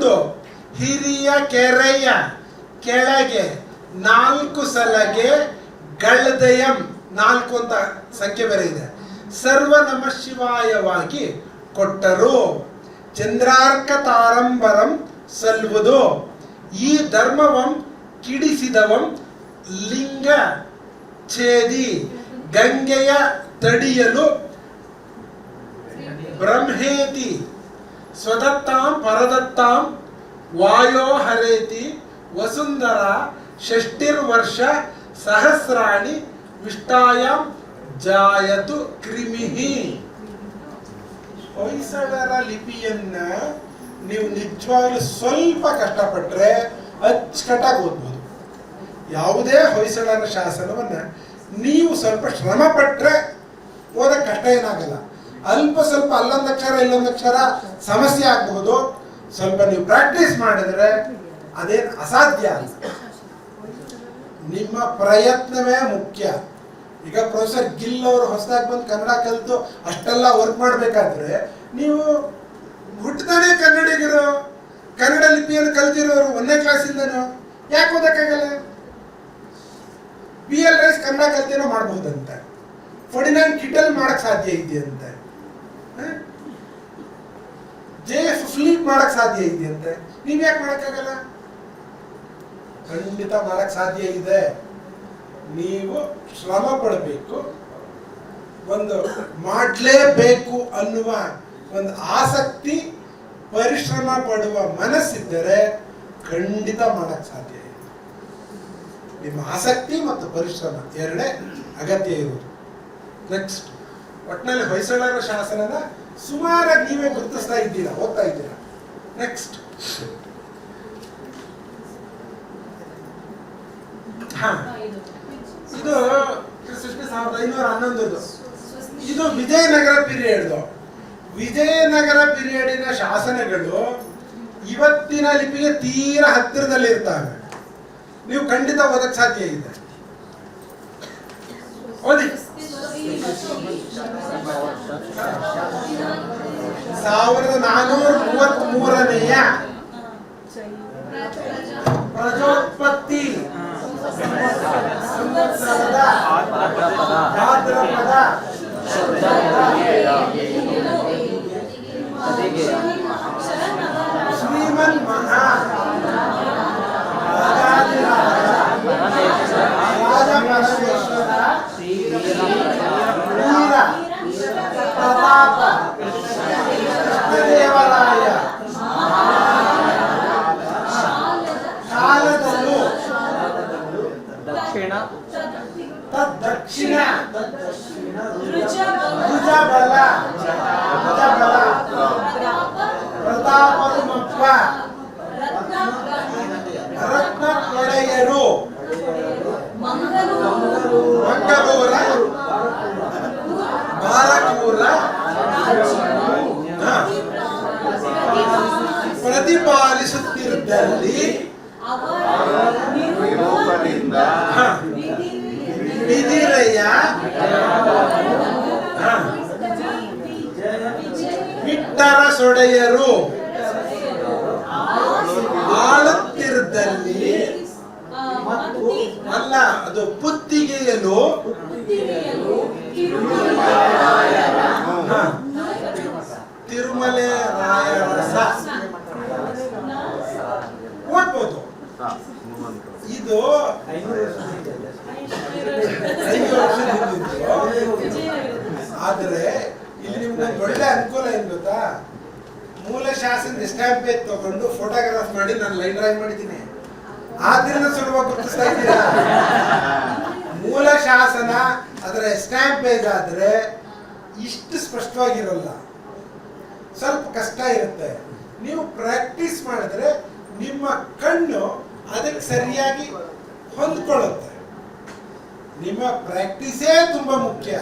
ಒಂದು ಹಿರಿಯ ಕೆರೆಯ ಕೆಳಗೆ ನಾಲ್ಕು ಸಲಗೆ ಗಳ್ದಯಂ ನಾಲ್ಕು ಅಂತ ಸಂಖ್ಯೆ ಬೇರೆ ಇದೆ. ಸರ್ವ ನಮ ಶಿವಾಯವಾಗಿ ಕೊಟ್ಟರು. ಚಂದ್ರಾರ್ಕ ತಾರಂಬರಂ ಸಲ್ವುದು. ಈ ಧರ್ಮವಂ ಕಿಡಿಸಿದವಂ ಲಿಂಗ ಛೇದಿ. ಗಂಗೆಯ ತಡಿಯಲು ಬ್ರಹ್ಮೇತಿ. ಸ್ವದತ್ತಾಂ ಪರದತ್ತಾಂ ವಾಯೋ ಹರೇತಿ ವಸುಂಧರ ಷಷ್ಟಿರ್ವರ್ಷ ಸಹಸ್ರಾಣಿ ವಿಷ್ಟಾಯಂ ಜಾಯತು ಕ್ರಿಮಿಹಿ. ಹೊಯ್ಸಳರ ಲಿಪಿಯನ್ನ ನೀವು ನಿಜವಾಗ್ಲೂ ಸ್ವಲ್ಪ ಕಷ್ಟಪಟ್ಟರೆ ಅಚ್ಚುಕಟ್ಟಾಗಿ ಓದ್ಬೋದು. ಯಾವುದೇ ಹೊಯ್ಸಳರ ಶಾಸನವನ್ನು ನೀವು ಸ್ವಲ್ಪ ಶ್ರಮ ಪಟ್ರೆ ಓದಕ್ಕೆ ಕಷ್ಟ ಏನಾಗಲ್ಲ. ಅಲ್ಪ ಸ್ವಲ್ಪ ಅಲ್ಲೊಂದು ಅಕ್ಷರ, ಇಲ್ಲೊಂದು ಅಕ್ಷರ ಸಮಸ್ಯೆ ಆಗಬಹುದು. ಸ್ವಲ್ಪ ನೀವು ಪ್ರಾಕ್ಟೀಸ್ ಮಾಡಿದ್ರೆ ಅದೇನು ಅಸಾಧ್ಯ ಅಲ್ಲ ನಿಮ್ಮ ಪ್ರಯತ್ನವೇ ಮುಖ್ಯ. ಈಗ ಪ್ರೊಫೆಸರ್ ಗಿಲ್ ಅವರು ಹೊಸದಾಗಿ ಬಂದು ಕನ್ನಡ ಕಲಿತು ಅಷ್ಟೆಲ್ಲ ವರ್ಕ್ ಮಾಡಬೇಕಾದ್ರೆ ನೀವು ಹುಟ್ಟದಾನೆ ಕನ್ನಡಿಗರು. ಕನ್ನಡ ಲಿಪಿಯನ್ನು ಕಲ್ತಿರೋರು ಒಂದನೇ ಕ್ಲಾಸಿಂದನೋ ಯಾಕೆ ಓದಕ್ಕಾಗಲ್ಲ? ಬಿ ಎಲ್ ರೈಸ್ ಕನ್ನಡ ಕಲ್ತಿನೋ ಮಾಡಬಹುದಂತೆ. ಫರ್ಡಿನಾಂಡ್ ಕಿಟಲ್ ಮಾಡಕ್ ಸಾಧ್ಯ ಇದೆಯಂತೆ. ಜೆ ಎಫ್ ಫ್ಲೀಟ್ ಮಾಡಕ್ ಸಾಧ್ಯ ಇದೆಯಂತೆ? ನೀವ್ ಯಾಕೆ ಮಾಡಕ್ಕಾಗಲ್ಲ ಖಂಡಿತ ಮಾಡಕ್ ಸಾಧ್ಯ ಇದೆ. ನೀವು ಶ್ರಮ ಪಡಬೇಕು. ಒಂದು ಮಾಡಲೇಬೇಕು ಅನ್ನುವ ಒಂದು ಆಸಕ್ತಿ, ಪರಿಶ್ರಮ ಪಡುವ ಮನಸ್ಸಿದ್ದರೆ ಖಂಡಿತ ಮಾಡಕ್ ಸಾಧ್ಯ ಇದೆ. ನಿಮ್ಮ ಆಸಕ್ತಿ ಮತ್ತು ಪರಿಶ್ರಮ ಎರಡೇ ಅಗತ್ಯ ಇರುವುದು. ನೆಕ್ಸ್ಟ್ ಒಟ್ಟಿನಲ್ಲಿ ಹೊಯ್ಸಳರ ಶಾಸನದ ಸುಮಾರಾಗಿ ನೀವೇ ಗುರುತಿಸ್ತಾ ಇದ್ದೀರಾ, ಓದ್ತಾ ಇದ್ದೀರಾ? ನೆಕ್ಸ್ಟ್ ಹಾ. ಇದು ಸೃಷ್ಟಿ ಸಾವಿರದ ಐನೂರ ಹನ್ನೊಂದು ಇದು ವಿಜಯನಗರ ಪೀರಿಯಡ್ ವಿಜಯನಗರ ಪೀರಿಯಡಿನ ಶಾಸನಗಳು ಇವತ್ತಿನ ಲಿಪಿಗೆ ತೀರಾ ಹತ್ತಿರದಲ್ಲಿ ಇರ್ತವೆ ನೀವು ಖಂಡಿತ ಓದಕ್ಕೆ ಸಾಧ್ಯ ಇದೆ. ಓದಿ. ಸಾವಿರದ ನಾನೂರ ಮೂವತ್ತ್ ಮೂರನೆಯ ಪ್ರಜೋತ್ಪತ್ತಿ ಸಂವತ್ಸರದ ಆದ್ರೆ ಇಷ್ಟು ಸ್ಪಷ್ಟವಾಗಿರಲ್ಲ. ಸ್ವಲ್ಪ ಕಷ್ಟ ಇರುತ್ತೆ. ನೀವು ಪ್ರಾಕ್ಟೀಸ್ ಮಾಡಿದ್ರೆ ನಿಮ್ಮ ಕಣ್ಣು ಅದಕ್ಕೆ ಸರಿಯಾಗಿ ಹೊಂದ್ಕೊಳ್ಳುತ್ತೆ. ನಿಮ್ಮ ಪ್ರಾಕ್ಟೀಸೇ ತುಂಬಾ ಮುಖ್ಯ.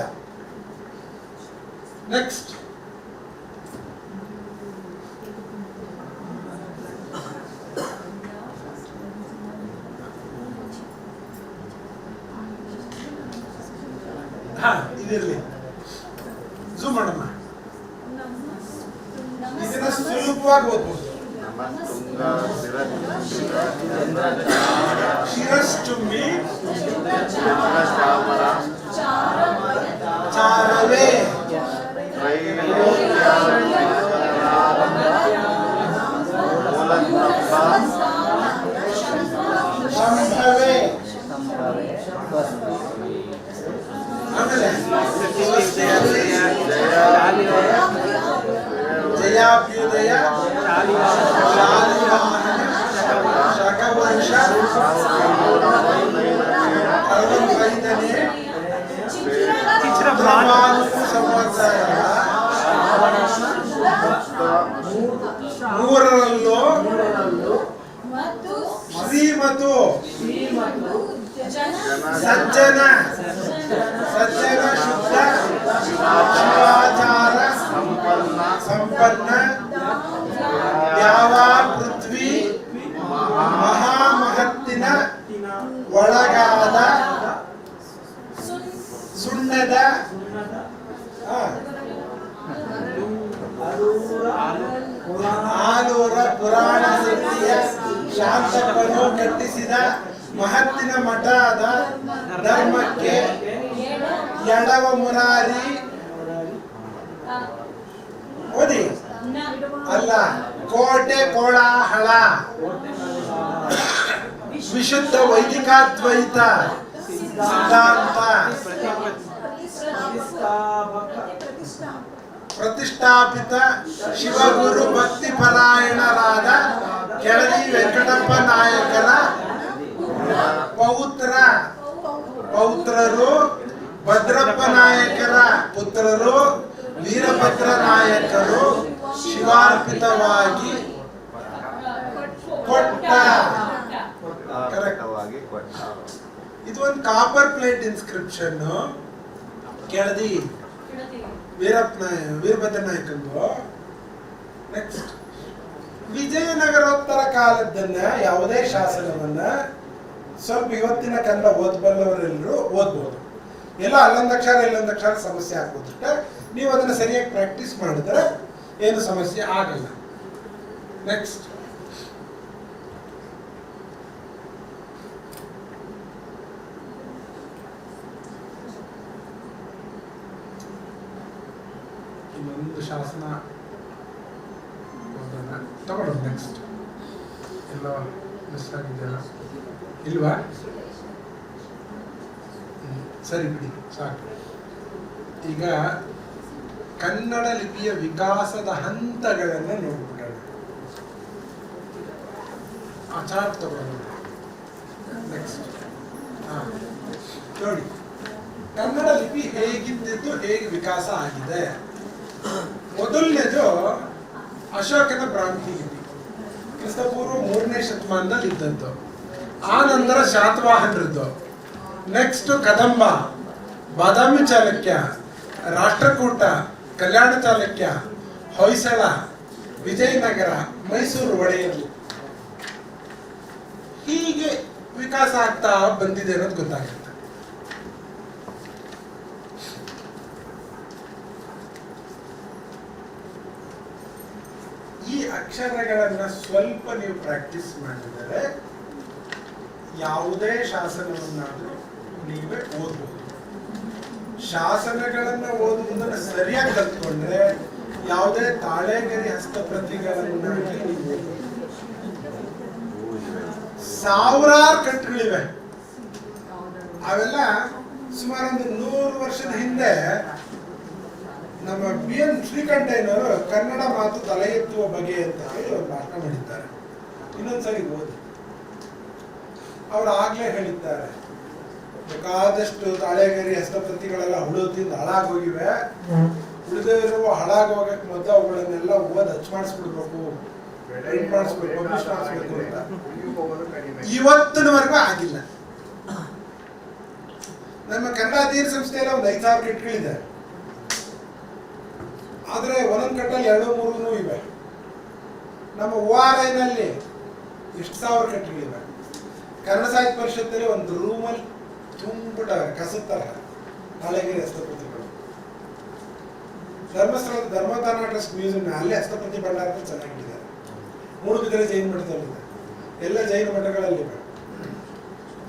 ನೆಕ್ಸ್ಟ್ ಹಾ ಇದಿರ್ಲಿ ಝೂಮ್ ಮಾಡಮ್ಮ ಇದನ್ನ ಸುಲಭವಾಗಿ ಓದ್ಬೋದು. ಶಿರಶ್ಚುಂಬಿ ಚಾರವೇ. ಶಂಭವೇ ವಿಶುದ್ಧ ವೈದಿಕಾದ್ವೈತ ಸಿದ್ಧಾಂತ. ಪ್ರತಿಷ್ಠಾಪಿತ ಶಿವಗುರು ಭಕ್ತಿ ಪರಾಯಣರಾದ ಕೆಳದಿ ವೆಂಕಟಪ್ಪ ನಾಯಕರ ಪೌತ್ರ. ಪೌತ್ರರು ಭದ್ರಪ್ಪ ನಾಯಕರ ಪುತ್ರರು, ವೀರಭದ್ರ ನಾಯಕರು ಶಿವಾರ್ಪಿತವಾಗಿ ಕೊಟ್ಟ. ಕೊಟ್ಟ. ಇದು ಒಂದು copper plate inscription Keladi? Veerappa Veerabhadra ನಾಯಕಂದು. Next ವಿಜಯನಗರೋತ್ತರ ಕಾಲದ್ದನ್ನ ಯಾವುದೇ ಶಾಸನವನ್ನ ಸ್ವಲ್ಪ ಇವತ್ತಿನ ಕನ್ನಡ ಓದ್ಬಲ್ಲವರೆಲ್ಲರೂ ಓದ್ಬೋದು. ಎಲ್ಲ ಅಲ್ಲೊಂದು ಅಕ್ಷರ, ಇಲ್ಲೊಂದು ಅಕ್ಷರ ಸಮಸ್ಯೆ ಆಗ್ಬೋದು ನೀವು ಅದನ್ನ ಸರಿಯಾಗಿ ಪ್ರಾಕ್ಟೀಸ್ ಮಾಡಿದ್ರೆ ಏನು ಸಮಸ್ಯೆ ಆಗಲ್ಲ. ನೆಕ್ಸ್ಟ್ ಇನ್ನೊಂದು ಶಾಸನ ತಗೊಳ್ಳೋದು ನೆಕ್ಸ್ಟ್ ಎಲ್ಲ ಮಿಸ್ ಆಗಿದೆಯಲ್ಲ? ಇಲ್ವಾ? ಸರಿ ಬಿಡಿ, ಸಾಕು. ಈಗ ಕನ್ನಡ ಲಿಪಿಯ ವಿಕಾಸದ ಹಂತಗಳನ್ನು ನೋಡ್ಬಿಡೋಣ. ಆ ತಗೊಳ್ಳೋಣ ನೆಕ್ಸ್ಟ್ ಹಾಂ, ನೋಡಿ. ಕನ್ನಡ ಲಿಪಿ ಹೇಗಿದ್ದಿದ್ದು ಹೇಗೆ ವಿಕಾಸ ಆಗಿದೆ? ಮೊದಲನೇದು ಅಶೋಕನ ಭ್ರಾಂತಿ ಕ್ರಿಸ್ತಪೂರ್ವ ಮೂರನೇ ಶತಮಾನದಲ್ಲಿ ಇದ್ದದ್ದು ಆ ನಂತರ ಶಾತವಾಹನರದ್ದು. ನೆಕ್ಸ್ಟ್ ಕದಂಬ, ಬಾದಾಮಿ ಚಾಲುಕ್ಯ, ರಾಷ್ಟ್ರಕೂಟ, ಕಲ್ಯಾಣ ಚಾಲುಕ್ಯ, ಹೊಯ್ಸಳ, ವಿಜಯನಗರ, ಮೈಸೂರು ಒಡೆಯರು. ಹೀಗೆ ವಿಕಾಸ ಆಗ್ತಾ ಬಂದಿದೆ ಅನ್ನೋದು ಗೊತ್ತಾಗುತ್ತೆ ಈ ಅಕ್ಷರಗಳನ್ನ ಸ್ವಲ್ಪ ನೀವು ಪ್ರಾಕ್ಟೀಸ್ ಮಾಡಿದರೆ ಯಾವುದೇ ಶಾಸನವನ್ನಾದ್ರೂ ನೀವೇ ಓದಬಹುದು ಶಾಸನಗಳನ್ನ ಓದುವುದನ್ನ ಸರಿಯಾಗಿ ಕಲ್ತ್ಕೊಂಡ್ರೆ ಯಾವುದೇ ತಾಳೆಗರಿ ಹಸ್ತಪ್ರತಿಗಳನ್ನಾಗಿ ನೀವು. ಸಾವಿರಾರು ಕಟ್ಟುಗಳಿವೆ. ಅವೆಲ್ಲ ಸುಮಾರು ಒಂದು ನೂರು ವರ್ಷದ ಹಿಂದೆ ನಮ್ಮ ಬಿ ಎನ್ ಶ್ರೀಕಂಠಯ್ಯನವರು ಕನ್ನಡ ಮಾತು ತಲೆ ಎತ್ತುವ ಬಗೆ ಅಂತ ಹೇಳಿ ಒಂದು ಭಾಷಣ ಮಾಡಿದ್ದಾರೆ. ಇನ್ನೊಂದ್ಸರಿ ಓದಿ. ಅವರು ಆಗ್ಲೇ ಹೇಳಿದ್ದಾರೆ. ಬೇಕಾದಷ್ಟು ತಾಳೆಗರಿ ಹಸ್ತಪ್ರತಿಗಳೆಲ್ಲ ಹುಳು ತಿಂದು ಹಾಳಾಗೋಗಿವೆ ಉಳಿದಿರುವ ಹಾಳಾಗೋಗಕ್ಕೆ ಮೊದಲು ಅವುಗಳನ್ನೆಲ್ಲ ಓದ್ ಹಚ್ಚ ಮಾಡಿಸ್ಬಿಡ್ಬೇಕು. ಇವತ್ತಿನವರೆಗೂ ಆಗಿಲ್ಲ. ನಮ್ಮ ಕನ್ನಡ ತೀರ್ ಸಂಸ್ಥೆಯಲ್ಲ ಒಂದು ಐದು ಸಾವಿರ ಕಿಟ್ಗಳಿದೆ. ಆದ್ರೆ ಒಂದೊಂದು ಕಟ್ಟಲ್ಲಿ ಎರಡು ಮೂರು ಇವೆ. ನಮ್ಮ ಓ ಆರ್ ಐನಲ್ಲಿ ಎಷ್ಟು ಸಾವಿರ ಕಟ್ಟಿಗಳಿವೆ ಕನ್ನಡ ಸಾಹಿತ್ಯ ಪರಿಷತ್ತಲ್ಲಿ ಒಂದು ರೂಮಲ್ಲಿ ತುಂಬಿಟ್ಟವೆ ಕಸುತ್ತಾರೆ ತರ ನಾಳೆಗಿರಿ ಹಸ್ತಪ್ರತಿಗಳು ಧರ್ಮಸ್ಥಳದ ಧರ್ಮದಾನ ಟ್ರಸ್ಟ್ ಮ್ಯೂಸಿಯಂ ಅಲ್ಲಿ ಹಸ್ತಪ್ರತಿ ಭಂಡಾರ ಚೆನ್ನಾಗಿಟ್ಟಿದ್ದಾರೆ ಮೂಡುಬಿದ್ರೆ ಜೈನ ಮಠದಲ್ಲಿದೆ. ಎಲ್ಲ ಜೈನ ಮಠಗಳಲ್ಲಿವೆ.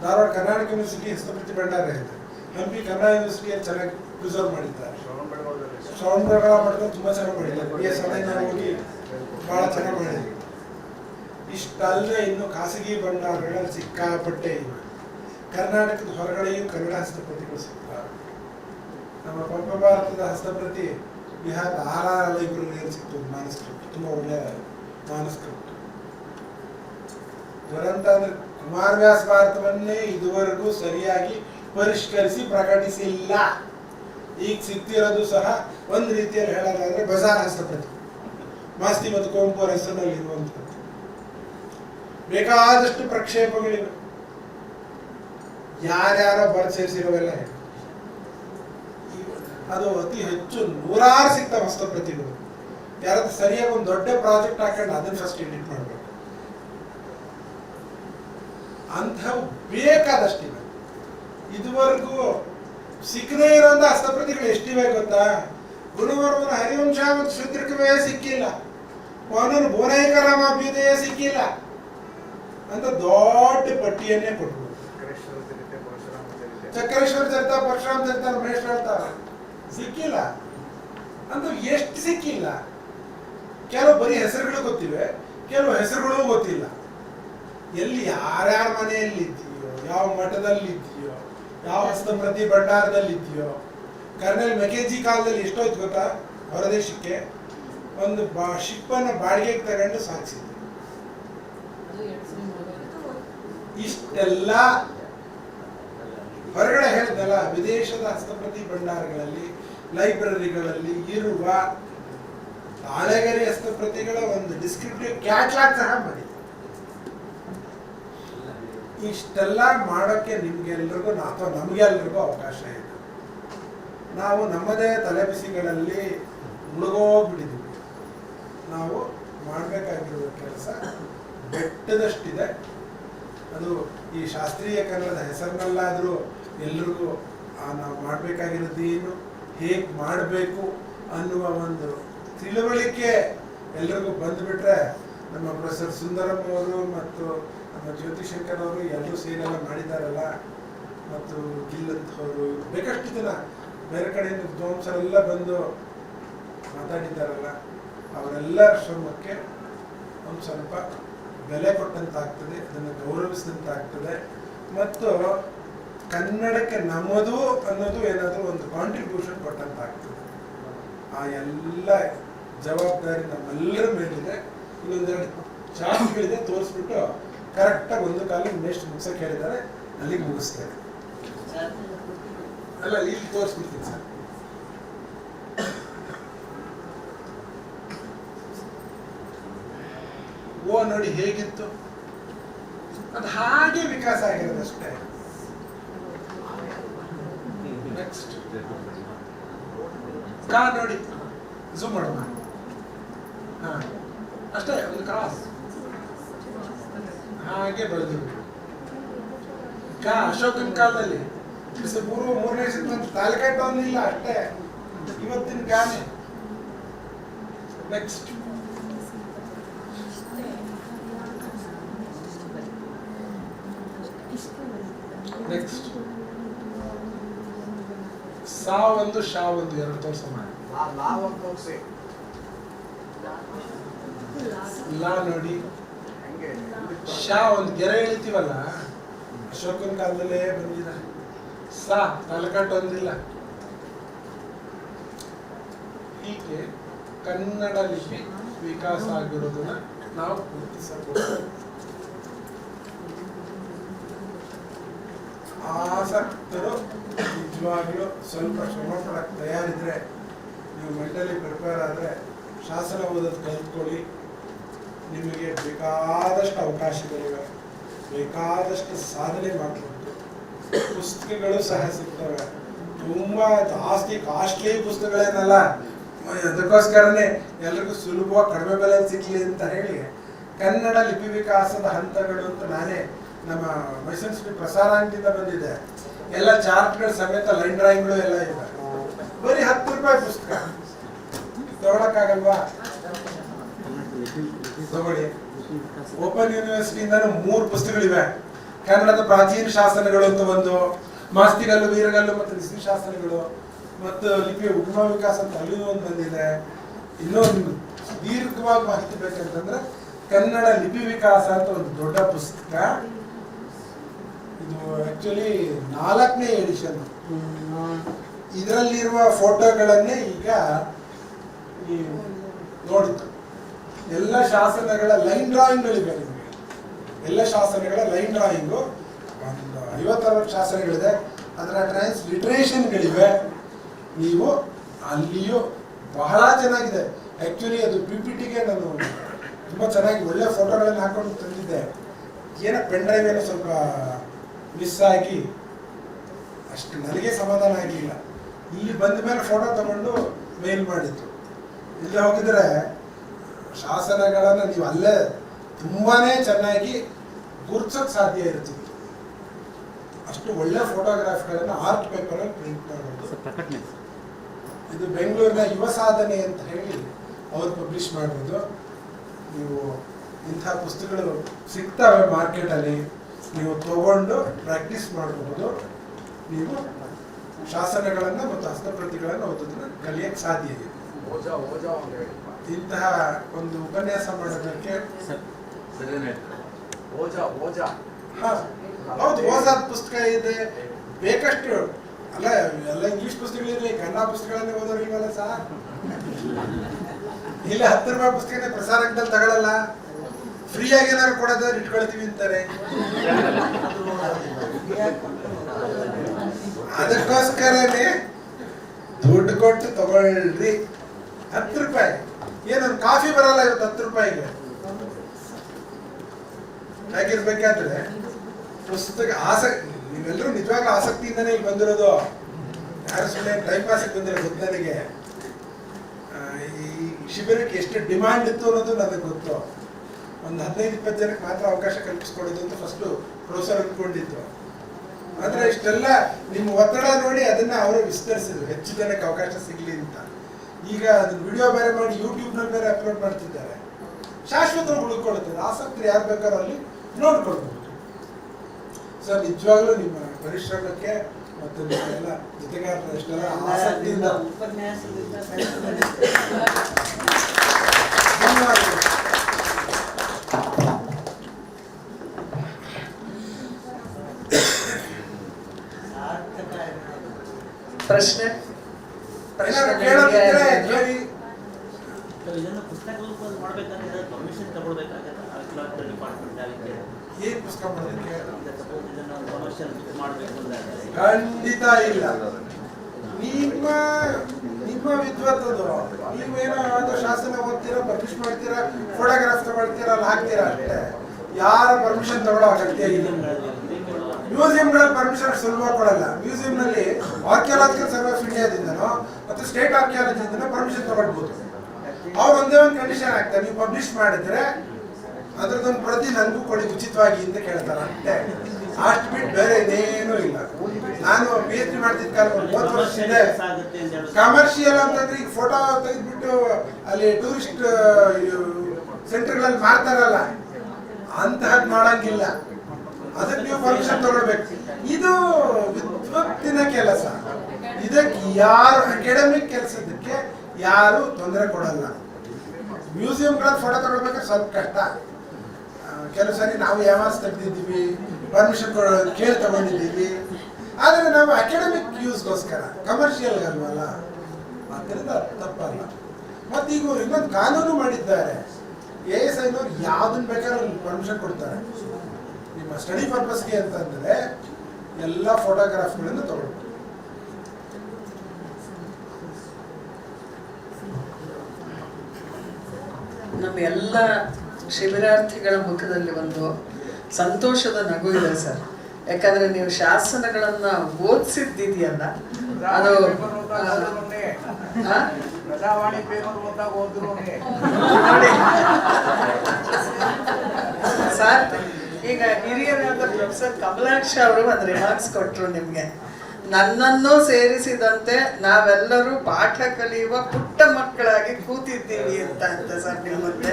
ಧಾರವಾಡ ಕರ್ನಾಟಕ ಯೂನಿವರ್ಸಿಟಿ ಹಸ್ತಪ್ರತಿ ಭಂಡಾರ ಇದೆ. ಹಂಪಿ ಕನ್ನಡ ಯೂನಿವರ್ಸಿಟಿಯಲ್ಲಿ ಚೆನ್ನಾಗಿ ಪ್ರಿಸರ್ವ್ ಮಾಡಿದ್ದಾರೆ. ಶ್ರವಣಬೆಳಗೊಳ ಮಟ್ಟ ತುಂಬಾ ಚೆನ್ನಾಗಿ ಮಾಡಿದೆ ನಾವು ಹೋಗಿ ಬಹಳ ಚೆನ್ನಾಗಿ ಮಾಡಿದೆ ಇಷ್ಟಲ್ಲದೆ ಇನ್ನು ಖಾಸಗಿ ಭಂಡಾರಗಳಲ್ಲಿ ಸಿಕ್ಕಾಪಟ್ಟೆ ಇವೆ. ಕರ್ನಾಟಕದ ಹೊರಗಡೆಯೂ ಕನ್ನಡ ಹಸ್ತಪ್ರತಿಗಳು ಸಿಗ್ತವೆ ನಮ್ಮ ಪಂಪ ಭಾರತದ ಹಸ್ತಪ್ರತಿ ಬಿಹಾರದ ಆಹಾರ ಲೈಬ್ರರಿಯಲ್ಲಿ ಸಿಕ್ತು ಮಾನಸ್ಕ್ರಿಪ್ಟ್ ತುಂಬಾ ಒಳ್ಳೆಯ ಮಾನಸ್ಕ್ರಿಪ್ಟ್ ದುರಂತ ಅಂದ್ರೆ ಕುಮಾರವ್ಯಾಸ ಭಾರತವನ್ನೇ ಇದುವರೆಗೂ ಸರಿಯಾಗಿ ಪರಿಷ್ಕರಿಸಿ ಪ್ರಕಟಿಸಿಲ್ಲ. ಈಗ ಸಿಗ್ತಿರೋದು ಸಹ ಒಂದು ರೀತಿಯಲ್ಲಿ ಹೇಳೋದಾದ್ರೆ ಬಜಾರ್ ಹಸ್ತಪ್ರತಿ ಮಾಸ್ತಿ ಮತ್ತು ಕುವೆಂಪು ಅವರ ಹೆಸರಿನಲ್ಲಿ ಇರುವಂಥದ್ದು. ಬೇಕಾದಷ್ಟು ಪ್ರಕ್ಷೇಪಗಳಿವೆ. ಯಾರ್ಯಾರ ಪರಿಚಯಿಸಿರೋವೆಲ್ಲ ಅದು ಅತಿ ಹೆಚ್ಚು ನೂರಾರು ಸಿಗ್ತಾವೆ ಹಸ್ತಪ್ರತಿಗಳು ಯಾರಾದ್ರೂ ಸರಿಯಾಗಿ ಒಂದು ದೊಡ್ಡ ಪ್ರಾಜೆಕ್ಟ್ ಹಾಕೊಂಡು ಅದನ್ನ ಫಸ್ಟ್ ಎಡಿಟ್ ಮಾಡಬೇಕು. ಅಂಥವು ಬೇಕಾದಷ್ಟಿವೆ. ಇದುವರೆಗೂ ಸಿಕ್ಕದೇ ಇರೋಂಥ ಹಸ್ತಪ್ರತಿಗಳು ಎಷ್ಟಿವೆ ಗೊತ್ತಾ? ಗುಣವರ್ಮನ ಹರಿವಂಶ ಮತ್ತು ಶುದ್ರಕವೇ ಸಿಕ್ಕಿಲ್ಲ. ಅವನನ್ನು ಭುವನೈಕರಾಮಾಭ್ಯುದಯ ಸಿಕ್ಕಿಲ್ಲ. ಅಂತ ದೊಡ್ಡ ಪಟ್ಟಿಯನ್ನೇ ಕೊಟ್ಟರು ಚಕ್ರೇಶ್ವರ ಚರಿತ ಪರಶುರಾಮ ಚರಿತ. ರಮೇಶ್ ಹೇಳ್ತಾರ. ಸಿಕ್ಕಿಲ್ಲ. ಅಂತ ಎಷ್ಟು ಸಿಕ್ಕಿಲ್ಲ? ಕೆಲವು ಬರೀ ಹೆಸರುಗಳು ಗೊತ್ತಿವೆ ಕೆಲವು ಹೆಸರುಗಳು ಗೊತ್ತಿಲ್ಲ. ಎಲ್ಲಿ ಯಾರ್ಯಾರ ಮನೆಯಲ್ಲಿ ಯಾವ ಮಠದಲ್ಲಿ ಯಾವ ಹಸ್ತಪ್ರತಿ ಭಂಡಾರದಲ್ಲಿ ಇದೆಯೋ ಕರ್ನಲ್ ಮೆಕೇಜಿ ಕಾಲದಲ್ಲಿ ಎಷ್ಟೋಯ್ತು ಗೊತ್ತಾ? ಹೊರದೇಶಕ್ಕೆ ಒಂದು ಬಾ ಶಿಪ್ಪನ್ನು ಬಾಡಿಗೆಗೆ ತಗೊಂಡು ಸಾಗಿಸಿದ್ರು ಇಷ್ಟೆಲ್ಲ ಹೊರಗಡೆ ಹೇಳಿದಲ್ಲ ವಿದೇಶದ ಹಸ್ತಪ್ರತಿ ಭಂಡಾರಗಳಲ್ಲಿ ಲೈಬ್ರರಿಗಳಲ್ಲಿ ಇರುವ ತಾಳೆಗರಿ ಹಸ್ತಪ್ರತಿಗಳ ಒಂದು ಡಿಸ್ಕ್ರಿಪ್ಟಿವ್ ಕ್ಯಾಟ್ಲಾಗ್ ಸಹ ಮಾಡಿ ಇಷ್ಟೆಲ್ಲ ಮಾಡೋಕ್ಕೆ ನಿಮಗೆಲ್ರಿಗೂ ಅಥವಾ ನಮಗೆಲ್ರಿಗೂ ಅವಕಾಶ ಇದೆ. ನಾವು ನಮ್ಮದೇ ತಲೆಬಿಸಿಗಳಲ್ಲಿ ಮುಳುಗೋಗ್ಬಿಟ್ಟಿದ್ದೀವಿ ನಾವು ಮಾಡಬೇಕಾಗಿರುವ ಕೆಲಸ ಬೆಟ್ಟದಷ್ಟಿದೆ. ಅದು ಈ ಶಾಸ್ತ್ರೀಯ ಕನ್ನಡದ ಹೆಸರಿನಲ್ಲಾದರೂ ಎಲ್ರಿಗೂ ನಾವು ಮಾಡಬೇಕಾಗಿರೋದು ಏನು, ಹೇಗೆ ಮಾಡಬೇಕು ಅನ್ನುವ ಒಂದು ತಿಳುವಳಿಕೆ ಎಲ್ರಿಗೂ ಬಂದುಬಿಟ್ರೆ ನಮ್ಮ ಪ್ರೊಫೆಸರ್ ಸುಂದರಂ ಅವರು ಮತ್ತು ನಮ್ಮ ಜ್ಯೋತಿಶಂಕರ್ ಅವರು ಎಲ್ಲರೂ ಸೇನೆಲ್ಲ ಮಾಡಿದ್ದಾರಲ್ಲ? ಮತ್ತು ಗಿಲ್ಲಂತ್ ಅವರು, ಬೇಕಷ್ಟು ಜನ ಬೇರೆ ಕಡೆಯಿಂದ ವಿದ್ವಾಂಸರೆಲ್ಲ ಬಂದು ಮಾತಾಡಿದ್ದಾರಲ್ಲ, ಅವರೆಲ್ಲ ಶ್ರಮಕ್ಕೆ ಒಂದು ಸ್ವಲ್ಪ ಬೆಲೆ ಕೊಟ್ಟಂತಾಗ್ತದೆ, ಅದನ್ನು ಗೌರವಿಸಿದಂತಾಗ್ತದೆ. ಮತ್ತು ಕನ್ನಡಕ್ಕೆ ನಮ್ಮದು ಅನ್ನೋದು ಏನಾದರೂ ಒಂದು ಕಾಂಟ್ರಿಬ್ಯೂಷನ್ ಕೊಟ್ಟಂತಾಗ್ತದೆ. ಆ ಎಲ್ಲ ಜವಾಬ್ದಾರಿ ನಮ್ಮೆಲ್ಲರ ಮೇಲಿದೆ. ಇನ್ನೊಂದೆರಡು ಚಾರ್ಜ್ಗಳಿದೆ ತೋರಿಸ್ಬಿಟ್ಟು ಕರೆಕ್ಟಾಗಿ ಒಂದು ಕಾಲ ನೆಕ್ಸ್ಟ್ ಮುಗಿಸಕ್ಕೆ ಹೇಳಿದ್ದಾರೆ, ಅಲ್ಲಿಗೆ ಮುಗಿಸ್ತೇನೆ ಅಲ್ಲ, ಇಲ್ಲಿ ತೋರಿಸ್ಬಿಡ್ತೀನಿ ಸರ್. ಓ, ನೋಡಿ ಹೇಗಿತ್ತು? ಅದು ಹಾಗೆ ವಿಕಾಸ ಆಗಿರೋದಷ್ಟೇ ನೆಕ್ಸ್ಟ್ ಕಾ ನೋಡಿ. ಝೂಮ್ ಮಾಡೋಣ. ಹಾ. ಅಷ್ಟೇ, ಒಂದು ಕ್ರಾಸ್ ಹಾಗೆ ಬೆಳೆದು ಕಾ ಅಶೋಕನ ಕಾಲದಲ್ಲಿ. ಪೂರ್ವ ಮೂರನೇ ಶತಮಾನ ತಾಲೂಕಾಯ್ತು ಬಂದಿಲ್ಲ ಅಷ್ಟೇ. ಇವತ್ತಿನ ಗಾನೆ. ನೆಕ್ಸ್ಟ್ ನೆಕ್ಸ್ಟ್ ಸಾ ಒಂದು ಶಾ ಒಂದು ಎರಡು ತೋರ್ಸ ಮಾಡಿ. ಲಾ ನೋಡಿ. ಶಾ ಒಂದು ಗೆರೆ ಎಳಿತೀವಲ್ಲ ಅಶೋಕನ ಕಾಲದಲ್ಲೇ ಬಂದಿದೆ. ಸಾ ತಲಕಟ್ಟು ಒಂದಿಲ್ಲ. ಹೀಗೆ ಕನ್ನಡ ಲಿಪಿ ವಿಕಾಸ ಆಗಿರೋದನ್ನ ನಾವು ಗುರುತಿಸಬಹುದು. ಆಸಕ್ತರು ನಿಜವಾಗ್ಲೂ ಸ್ವಲ್ಪ ಶ್ರಮ ಪಡಕ್ಕೆ ತಯಾರಿದ್ರೆ, ನೀವು ಮೆಂಟಲಿ ಪ್ರಿಪೇರ್ ಆದರೆ, ಶಾಸನ ಓದೋದು ಕಲ್ತ್ಕೊಳ್ಳಿ. ನಿಮಗೆ ಬೇಕಾದಷ್ಟು ಅವಕಾಶಗಳಿವೆ ಬೇಕಾದಷ್ಟು ಸಾಧನೆ ಮಾಡಬಹುದು ಪುಸ್ತಕಗಳು ಸಹ ಸಿಗ್ತವೆ. ತುಂಬ ಜಾಸ್ತಿ ಕಾಸ್ಟ್ಲಿ ಪುಸ್ತಕಗಳೇನಲ್ಲ? ಅದಕ್ಕೋಸ್ಕರನೇ ಎಲ್ರಿಗೂ ಸುಲಭವಾಗಿ ಕಡಿಮೆ ಬೆಲೆ ಸಿಗ್ಲಿ ಅಂತ ಹೇಳಿ ಕನ್ನಡ ಲಿಪಿ ವಿಕಾಸದ ಹಂತಗಳು ಅಂತ ನಾನೇ ನಮ್ಮ ಮೈಸೂರು ಸಿಟಿ ಪ್ರಸಾರಾಂಗದಿಂದ ಬಂದಿದೆ. ಎಲ್ಲ ಚಾರ್ಟ್ಗಳು ಸಮೇತ ಲೈನ್ ಡ್ರಾಯಿಂಗ್ಗಳು ಎಲ್ಲ ಇವೆ. ಬರೀ ಹತ್ತು ರೂಪಾಯಿ ಪುಸ್ತಕ. ತಗೊಳಕ್ಕಾಗಲ್ವಾ? ತಗೊಳ್ಳಿ ಓಪನ್ ಯೂನಿವರ್ಸಿಟಿಯಿಂದಾನು ಮೂರು ಪುಸ್ತಕಗಳಿವೆ. ಕನ್ನಡದ ಪ್ರಾಚೀನ ಶಾಸನಗಳು ಅಂತ ಒಂದು, ಮಾಸ್ತಿಗಲ್ಲು, ವೀರಗಲ್ಲು ಮತ್ತು ರಿಸಿ ಶಾಸನಗಳು ಮತ್ತು ಲಿಪಿ ಉಗಮ ವಿಕಾಸ ಅಂತ ಅಲ್ಲಿನೂ ಒಂದು ಬಂದಿದೆ. ಇನ್ನೊಂದು ದೀರ್ಘವಾಗಿ ಮಾಹಿತಿ ಬೇಕಂತಂದ್ರೆ ಕನ್ನಡ ಲಿಪಿ ವಿಕಾಸ ಅಂತ ಒಂದು ದೊಡ್ಡ ಪುಸ್ತಕ. ಇದು ಆಕ್ಚುಲಿ ನಾಲ್ಕನೇ ಎಡಿಷನ್ ಇದರಲ್ಲಿರುವ ಫೋಟೋಗಳನ್ನೇ ಈಗ ನೋಡಿದ್ರು ಎಲ್ಲ ಶಾಸನಗಳ ಲೈನ್ ಡ್ರಾಯಿಂಗ್ಗಳಿವೆ ಎಲ್ಲ ಶಾಸನಗಳ ಲೈನ್ ಡ್ರಾಯಿಂಗು ಒಂದು ಐವತ್ತರವತ್ತು ಶಾಸನಗಳಿದೆ. ಅದರ ಟ್ರಾನ್ಸ್ಲಿಟ್ರೇಷನ್ಗಳಿವೆ ನೀವು ಅಲ್ಲಿಯೂ ಬಹಳ ಚೆನ್ನಾಗಿದೆ. ಆ್ಯಕ್ಚುಲಿ ಅದು ಪಿ ಪಿ ಟಿಗೆ ನಾನು ತುಂಬ ಚೆನ್ನಾಗಿ ಒಳ್ಳೆ ಫೋಟೋಗಳನ್ನು ಹಾಕೊಂಡು ತಂದಿದ್ದೆ. ಏನೋ ಪೆನ್ ಡ್ರೈವ್ ಏನೋ ಸ್ವಲ್ಪ ಮಿಸ್ ಆಗಿ ಅಷ್ಟು ನನಗೆ ಸಮಾಧಾನ ಆಗಲಿಲ್ಲ. ಇಲ್ಲಿ ಬಂದ ಮೇಲೆ ಫೋಟೋ ತಗೊಂಡು ಮೇಲ್ ಮಾಡಿದ್ರು ಇಲ್ಲಿ ಹೋಗಿದ್ರೆ ಶಾಸನಗಳನ್ನು ನೀವು ಅಲ್ಲೇ ತುಂಬಾನೇ ಚೆನ್ನಾಗಿ ಗುರ್ಸೋಕ್ ಸಾಧ್ಯ ಇರುತ್ತೆ. ಅಷ್ಟು ಒಳ್ಳೆ ಫೋಟೋಗ್ರಾಫ್ಗಳನ್ನು ಆರ್ಟ್ ಪೇಪರಲ್ಲಿ ಪ್ರಿಂಟ್ ಮಾಡಬಹುದು ಪ್ರಕಟಣೆ. ಇದು ಬೆಂಗಳೂರಿನ ಯುವ ಸಾಧನೆ ಅಂತ ಹೇಳಿ ಅವರು ಪಬ್ಲಿಷ್ ಮಾಡಬಹುದು ನೀವು ಇಂಥ ಪುಸ್ತಕಗಳು ಸಿಗ್ತವೆ ಮಾರ್ಕೆಟಲ್ಲಿ ನೀವು ತಗೊಂಡು ಪ್ರಾಕ್ಟೀಸ್ ಮಾಡಬಹುದು ನೀವು ಶಾಸನಗಳನ್ನು ಮತ್ತು ಹಸ್ತಪ್ರತಿಗಳನ್ನು ಓದೋದನ್ನ ಕಲಿಯಕ್ಕೆ ಸಾಧ್ಯ ಇದೆ. ಓಜಾ ಓಜಾ ಅಂತ ಹೇಳಿ. ಇಂತಹ ಒಂದು ಉಪನ್ಯಾಸ ಮಾಡೋದಕ್ಕೆ ಸರ್ ಸರಿಯಾಗಿ ಓಜಾ ಓಜಾ. ಹಾ, ಹೌದು ಓಜಾದ ಪುಸ್ತಕ ಇದೆ. ಬೇಕಷ್ಟು ಅಲ್ಲ ಎಲ್ಲ ಇಂಗ್ಲಿಷ್ ಪುಸ್ತಕಗಳಿರಲಿ ಕನ್ನಡ ಪುಸ್ತಕಗಳನ್ನೇ ಓದೋರಿಲ್ವಲ್ಲ ಸರ್? ಇಲ್ಲ ಹತ್ತು ರೂಪಾಯಿ ಪುಸ್ತಕನೇ ಪ್ರಸಾರಕದಲ್ಲಿ ಫ್ರೀ ಫ್ರೀಯಾಗಿ ಏನಾದ್ರು ಕೊಡೋದಾದ್ರೆ ಇಟ್ಕೊಳ್ತೀವಿ ಅಂತಾರೆ. ಅದಕ್ಕೋಸ್ಕರನೇ ದುಡ್ಡು ಕೊಟ್ಟು ತಗೊಳ್ರಿ. ಹತ್ತು ರೂಪಾಯಿ. ಏನೊಂದು, ಕಾಫಿ ಬರಲ್ಲ ಇವತ್ತು ಹತ್ತು ರೂಪಾಯಿಗೆ. ಹೇಗಿರ್ಬೇಕಾದ್ರೆ ಪುಸ್ತಕ ಆಸಕ್ತಿ ನೀವೆಲ್ಲರೂ ನಿಜವಾಗ್ಲೂ ಆಸಕ್ತಿಯಿಂದನೇ ಇಲ್ಲಿ ಬಂದಿರೋದು. ಯಾರು ಸುಮ್ಮನೆ ಟೈಮ್ ಪಾಸಿಗೆ ಬಂದಿರೋ ಗೊತ್ತು ನನಗೆ. ಈ ಶಿಬಿರಕ್ಕೆ ಎಷ್ಟು ಡಿಮ್ಯಾಂಡ್ ಇತ್ತು ಅನ್ನೋದು ನನಗೆ ಗೊತ್ತು. ಒಂದು ಹದಿನೈದು, ಇಪ್ಪತ್ತು ಜನಕ್ಕೆ ಮಾತ್ರ ಅವಕಾಶ ಕಲ್ಪಿಸ್ಕೊಡೋದು ಅಂತ ಫಸ್ಟು ಪ್ರೊಫೆಸರ್ ಅಂದ್ಕೊಂಡಿತ್ತು ಆದರೆ ಇಷ್ಟೆಲ್ಲ ನಿಮ್ಮ ಒತ್ತಡ ನೋಡಿ ಅದನ್ನ ಅವರು ವಿಸ್ತರಿಸಿದ್ರು. ಹೆಚ್ಚು ಜನಕ್ಕೆ ಅವಕಾಶ ಸಿಗ್ಲಿ ಅಂತ. ಈಗ ಅದು ವಿಡಿಯೋ ಬೇರೆ ಮಾಡಿ ಯೂಟ್ಯೂಬ್ನಲ್ಲಿ ಬೇರೆ ಅಪ್ಲೋಡ್ ಮಾಡ್ತಿದ್ದಾರೆ. ಶಾಶ್ವತ ಉಳ್ಕೊಳ್ಳುತ್ತದೆ. ಆಸಕ್ತಿ ಯಾರು ಬೇಕಾದ್ರೂ ಅಲ್ಲಿ ನೋಡ್ಕೊಳ್ಬಹುದು. ಸರ್ ನಿಜವಾಗ್ಲೂ ನಿಮ್ಮ ಪರಿಶ್ರಮಕ್ಕೆ ಮತ್ತು ನಿಮ್ಮೆಲ್ಲ ಜೊತೆಗಾರರ ಆಸಕ್ತಿಯಿಂದ ಉಪನ್ಯಾಸದಿಂದ ಧನ್ಯವಾದಗಳು ಸಾರ್ಥಕ ಪ್ರಶ್ನೆ ಏನಾದ್ರು ಕೇಳೋದಿದ್ರೆ ಕೇಳಿ ಇದನ್ನು ಪುಸ್ತಕ ರೂಪದಲ್ಲಿ ಮಾಡ್ಬೇಕಂದ್ರೆ ಪರ್ಮಿಷನ್ ತಗೊಳ್ಬೇಕಾಗತ್ತೆ ಆರ್ಕಿಲಾಜಿಕಲ್ ಡಿಪಾರ್ಟ್ಮೆಂಟ್ ಅದಕ್ಕೆ ಏನ್ ಪುಸ್ತಕ ಮಾಡೋದಕ್ಕೆ ಈಗ ಸಪೋಸ್ ಇದನ್ನು ಕಮರ್ಷಿಯಲ್ ಮಾಡಬೇಕು ಅಂದ್ರೆ ಖಂಡಿತ ಇಲ್ಲ ನಿಮ್ಮ ನಿಮ್ಮ ವಿದ್ವತ್ತದು ನೀವೇನೋ ಯಾವ್ದೋ ಶಾಸನ ಓದ್ತೀರಾ ಪಬ್ಲಿಷ್ ಮಾಡ್ತೀರಾ ಫೋಟೋಗ್ರಾಫ್ ತಗೊಳ್ತೀರಾ ಅಲ್ಲಿ ಹಾಕ್ತೀರಾ ಅಷ್ಟೇ ಯಾರ ಪರ್ಮಿಷನ್ ತಗೊಳ್ಳೋ ಮ್ಯೂಸಿಯಂಗಳಲ್ಲಿ ಪರ್ಮಿಷನ್ ಸುಲಭ ಕೊಡಲ್ಲ. ಮ್ಯೂಸಿಯಂನಲ್ಲಿ ಆರ್ಕಿಯಾಲಜಿಕಲ್ ಸರ್ವೆ ಆಫ್ ಇಂಡಿಯಾದಿಂದನೋ ಮತ್ತು ಸ್ಟೇಟ್ ಆರ್ಕಿಯಾಲಜಿಯಿಂದನೋ ಪರ್ಮಿಷನ್ ತಗೊಳ್ಬೋದು. ಅವ್ರು ಒಂದೇ ಒಂದು ಕಂಡೀಷನ್ ಆಗ್ತಾರೆ ನೀವು ಪಬ್ಲಿಷ್ ಮಾಡಿದ್ರೆ ಅದ್ರದ್ದೊಂದು ಪ್ರತಿ ನನಗೂ ಕೊಡಿ, ಉಚಿತವಾಗಿ ಅಂತ ಕೇಳ್ತಾರೆ. ಅಷ್ಟೇ ಅಷ್ಟು ಬಿಟ್ಟು ಬೇರೆ ಇನ್ನೇನೂ ಇಲ್ಲ. ನಾನು ಪಿ ಎಚ್ ಡಿ ಮಾಡ್ತಿದ್ದ ಕಾಲ ಮೂವತ್ತು ವರ್ಷ ಇದೆ ಅಂತ ಕಮರ್ಷಿಯಲ್ ಅಂತಂದ್ರೆ ಈಗ ಫೋಟೋ ತೆಗೆದ್ಬಿಟ್ಟು ಅಲ್ಲಿ ಟೂರಿಸ್ಟ್ ಸೆಂಟರ್ಗಳಲ್ಲಿ ಮಾಡ್ತಾರಲ್ಲ ಅಂತಹದ್ದು ಮಾಡಂಗಿಲ್ಲ. ಅದಕ್ಕೆ ನೀವು ಪರ್ಮಿಷನ್ ತಗೊಳ್ಬೇಕು. ಇದು ವಿದ್ವತ್ತಿನ ಕೆಲಸ. ಇದಕ್ಕೆ ಯಾರು ಅಕಾಡೆಮಿಕ್ ಕೆಲಸದಕ್ಕೆ ಯಾರು ತೊಂದರೆ ಕೊಡಲ್ಲ. ಮ್ಯೂಸಿಯಂಗಳ ಫೋಟೋ ತಗೊಳ್ಬೇಕಾದ್ರೆ ಸ್ವಲ್ಪ ಕಷ್ಟ. ಕೆಲವು ಸರಿ ನಾವು ಯಾವಾಗ ತೆಗೆದಿದ್ದೀವಿ? ಪರ್ಮಿಷನ್ ಕೇಳಿ ತಗೊಂಡಿದ್ದೀವಿ. ಆದರೆ ನಾವು ಅಕಾಡೆಮಿಕ್ ಯೂಸ್ಗೋಸ್ಕರ ಕಮರ್ಷಿಯಲ್ ಅಲ್ವಲ್ಲ? ಆದ್ದರಿಂದ ತಪ್ಪಲ್ಲ. ಮತ್ತೆ ಈಗ ಇನ್ನೊಂದು ಕಾನೂನು ಮಾಡಿದ್ದಾರೆ. ಎ ಎಸ್ ಐನವ್ರು ಯಾವ್ದನ್ನ ಬೇಕಾದ್ರೂ ಪರ್ಮಿಷನ್ ಕೊಡ್ತಾರೆ. ಸ್ಟಡಿ ಪರ್ಪಸ್ಗೆ ಅಂತಂದ್ರೆ ಎಲ್ಲ ಫೋಟೋಗ್ರಾಫ್ಗಳನ್ನು ತಗೊಂಡು ನಮ್ಮ ಎಲ್ಲ ಶಿಬಿರಾರ್ಥಿಗಳ ಮುಖದಲ್ಲಿ ಒಂದು ಸಂತೋಷದ ನಗು ಇದೆ ಸರ್. ಯಾಕಂದ್ರೆ ನೀವು ಶಾಸನಗಳನ್ನ ಓದಿಸಿದ್ದಿದೆಯಲ್ಲ ಅದು ಸರ್ ಈಗ ಹಿರಿಯರಾದ ಪ್ರೊಫೆಸರ್ ಕಮಲಾಕ್ಷ ಅವರು ಒಂದು ರಿಮಾರ್ಕ್ಸ್ ಕೊಟ್ಟರು ನಿಮಗೆ. ನನ್ನನ್ನು ಸೇರಿಸಿದಂತೆ ನಾವೆಲ್ಲರೂ ಪಾಠ ಕಲಿಯುವ ಪುಟ್ಟ ಮಕ್ಕಳಾಗಿ ಕೂತಿದ್ದೀವಿ ಅಂತ ಅಂತ ಸರ್ ನಿಮ್ಮ ಮುಂದೆ.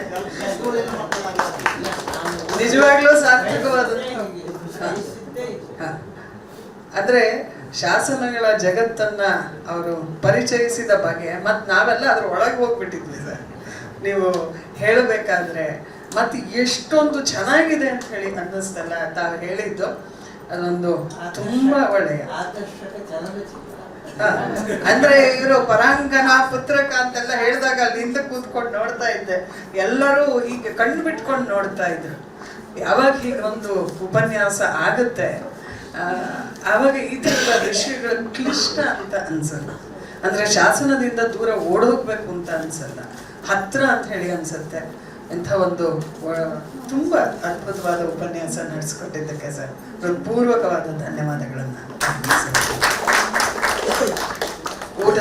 ನಿಜವಾಗ್ಲೂ ಸಾರ್ಥಕವಾದ. ಆದ್ರೆ ಶಾಸನಗಳ ಜಗತ್ತನ್ನ ಅವರು ಪರಿಚಯಿಸಿದ ಬಗೆ ಮತ್ತೆ ನಾವೆಲ್ಲ ಅದ್ರ ಒಳಗೆ ಹೋಗ್ಬಿಟ್ಟಿದ್ವಿ ಸರ್. ನೀವು ಹೇಳಬೇಕಾದ್ರೆ ಮತ್ತೆ ಎಷ್ಟೊಂದು ಚೆನ್ನಾಗಿದೆ ಅಂತ ಹೇಳಿ ಅನ್ನಿಸ್ತಲ್ಲ ತಾವು ಹೇಳಿದ್ದು. ಅದೊಂದು ತುಂಬಾ ಒಳ್ಳೆಯ. ಅಂದ್ರೆ ಇವರು ಪರಾಂಗನ ಪುತ್ರಕ ಅಂತೆಲ್ಲ ಹೇಳಿದಾಗ ಅಲ್ಲಿಂದ ಕೂತ್ಕೊಂಡು ನೋಡ್ತಾ ಇದ್ದೆ. ಎಲ್ಲರೂ ಹೀಗೆ ಕಣ್ಣು ಬಿಟ್ಕೊಂಡು ನೋಡ್ತಾ ಇದ್ರು. ಯಾವಾಗ ಹೀಗೆ ಒಂದು ಉಪನ್ಯಾಸ ಆಗುತ್ತೆ? ಆ, ಆವಾಗ ಈ ಥರದ ವಿಷಯಗಳು ಕ್ಲಿಷ್ಟ ಅಂತ ಅನ್ಸಲ್ಲ. ಅಂದ್ರೆ ಶಾಸನದಿಂದ ದೂರ ಓಡೋಗ್ಬೇಕು ಅಂತ ಅನ್ಸಲ್ಲ. ಹತ್ರ ಅಂತ ಹೇಳಿ ಅನ್ಸುತ್ತೆ. ಇಂಥ ಒಂದು ತುಂಬ ಅದ್ಭುತವಾದ ಉಪನ್ಯಾಸ ನಡೆಸ್ಕೊಟ್ಟಿದ್ದಕ್ಕೆ ಸರ್. ಹೃತ್ಪೂರ್ವಕವಾದ ಧನ್ಯವಾದಗಳನ್ನ. ಊಟ